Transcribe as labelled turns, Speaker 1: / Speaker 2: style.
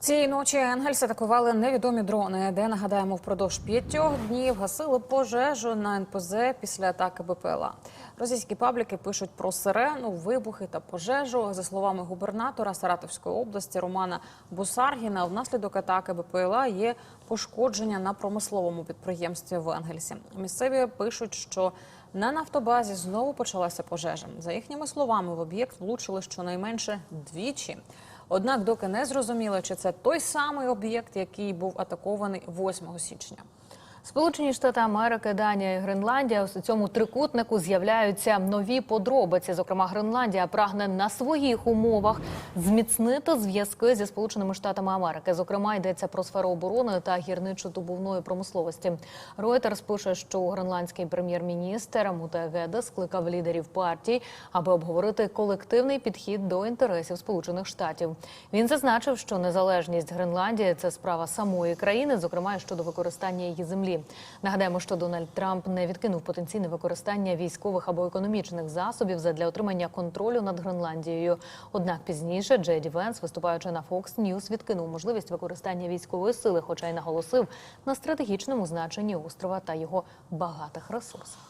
Speaker 1: Цієї ночі Енгельс атакували невідомі дрони, де нагадаємо впродовж п'ятьох днів гасили пожежу на НПЗ після атаки БПЛА. Російські пабліки пишуть про сирену, вибухи та пожежу. За словами губернатора Саратовської області Романа Бусаргіна, внаслідок атаки БПЛА є пошкодження на промисловому підприємстві в Енгельсі. Місцеві пишуть, що на нафтобазі знову почалася пожежа. За їхніми словами, в об'єкт влучили щонайменше двічі. Однак, доки не зрозуміло, чи це той самий об'єкт, який був атакований 8 січня.
Speaker 2: Сполучені Штати Америки, Данія і Гренландія у цьому трикутнику з'являються нові подробиці. Зокрема, Гренландія прагне на своїх умовах зміцнити зв'язки зі Сполученими Штатами Америки. Зокрема, йдеться про сферу оборони та гірничо-добувної промисловості. Reuters пише, що гренландський прем'єр-міністр Мутегеде скликав лідерів партій, аби обговорити колективний підхід до інтересів Сполучених Штатів. Він зазначив, що незалежність Гренландії це справа самої країни, зокрема щодо використання її землі. Нагадаємо, що Дональд Трамп не відкинув потенційне використання військових або економічних засобів задля отримання контролю над Гренландією. Однак пізніше Джеді Венс, виступаючи на Fox News, відкинув можливість використання військової сили, хоча й наголосив на стратегічному значенні острова та його багатих ресурсах.